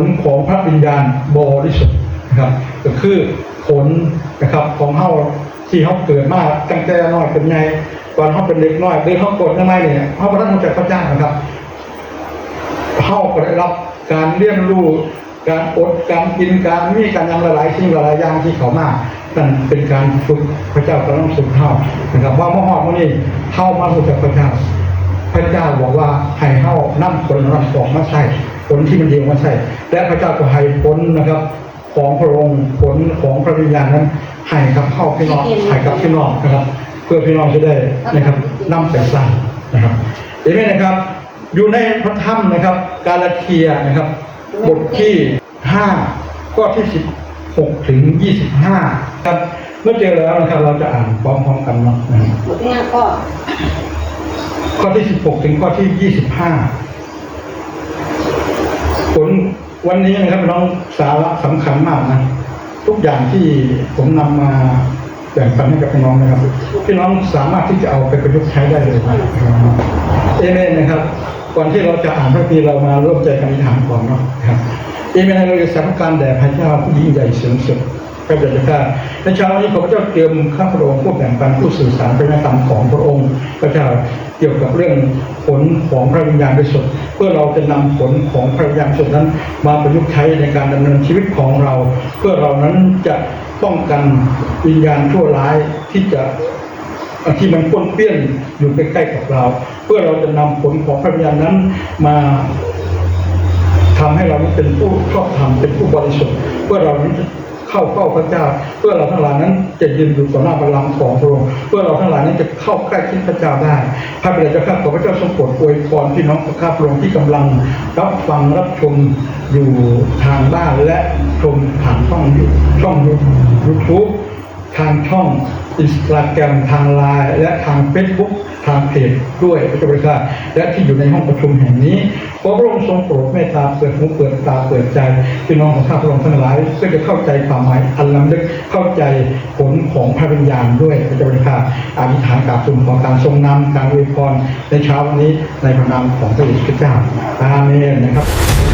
ลของพระวิญญาณบริสุทธิ์นะครับ ก็คือผลนะครับของเฮาที่เฮาเกิดมาตั้งแต่น้อยเป็นไงก่อนเฮาเป็นเด็กน้อยหรือเฮากดยังไงเนี่ยเฮาบ่ทันรู้จักพระเจ้านะครับเข้าก็ได้รับการเรียนรู้การอดการกินการมีการยังหลายๆสิ่งหลายๆอย่างที่เขามานั่นเป็นการฝึกพระเจ้ากำลังฝึกเข้านะครับว่าเมื่อหอดมื่อนี้เข้ามารู้จักพระเจ้า พระเจ้าบอกว่าให้เข้านํผลรับออกมาใช่ ลที่มันดีออกมาใช่ และพระเจ้าก็ให้ผลนะครับ ของพระองค์ผลของพระวิญญาณนั้นให้กับเข้าพี่น้องให้กับพี่น้องนะครับ เพื่อพี่น้องจะได้นะครับนำไปสร้างนะครับเห็นไหมนะครับ อยู่ในพระธรรมนะครับ กาลาเทียนะครับ บทที่ห้าข้อที่สิบหกถึงยี่สิบห้าครับเมื่อเจอแล้วนะครับเราจะอ่านพร้อมๆกันเนาะนะครับบทที่ห้าก็ข้อที่สิบหกถึงข้อที่ยี่สิบห้า ผลวันนี้นะครับน้องสาระสำคัญมากนะทุกอย่างที่ผมนำมาแบ่งปันให้กับพี่น้องนะครับพี่น้องสามารถที่จะเอาไปประยุกต์ใช้ได้เลยนะครับเอเมนนะครับก่อนที่เราจะอ่านพระคัมภีร์เรามาร่วมใจกันอธิษฐานก่อนเนาะครับเอเมนเราจะสำการแด่พระเจ้าผู้ยิ่งใหญ่สูงสุด ระเจ้าข้าในเช้าวันนี้ขอพระเจ้าเตรียมข้าพระองค์ผู้แบ่งปันผู้สื่อสารเป็นธรรมของพระองค์พระเจ้าเกี่ยวกับเรื่องผลของพระวิญญาณบริสุทธิ์เพื่อเราจะนำผลของพระวิญญาณบริสุทธิ์นั้น มาประยุกต์ใช้ในการดำเนินชีวิตของเรา เพื่อเรานั้นจะป้องกันวิญญาณชั่วร้ายที่จะที่มันป้นเปี้ยนอยู่ใกล้ๆกับเรา เพื่อเราจะนำผลของพระวิญญาณนั้นมาทำให้เรานั้นเป็นผู้ชอบธรรมเป็นผู้บริสุทธิ์เพื่อเรานั้น เข้าเฝ้าพระเจ้า เพื่อเราทั้งหลายนั้นจะยืนอยู่ต่อหน้าบัลลังก์ของพระองค์เพื่อเราทั้งหลายนั้นจะเข้าใกล้ชิดพระเจ้าได้พระบิดาเจ้าข้าขอพระเจ้าทรงโปรดอวยพรพี่น้องข้าพระองค์ที่กำลังรับฟังรับชมอยู่ทางบ้านและชมผ่านช่องช่องยูทูบ ช่องอินสตาแกรมทางไลน์และทางเฟซบุ๊กทางเพจด้วยพระเจ้าบริการและที่อยู่ในห้องประชุมแห่งนี้ขอพระองค์ทรงโปรดเมตตาเปิดหูเปิดตาเปิดใจพี่น้องของข้าพระองค์ทั้งหลายเพื่อจะเข้าใจความหมายอันล้ำลึกเข้าใจผลของพระวิญญาณด้วยพระเจ้าบริการอธิษฐานกราบทูลขอการทรงนำการอวยพรในเช้าวันนี้ในพระนามของพระเยซูคริสต์เจ้าอาเมนนะครับ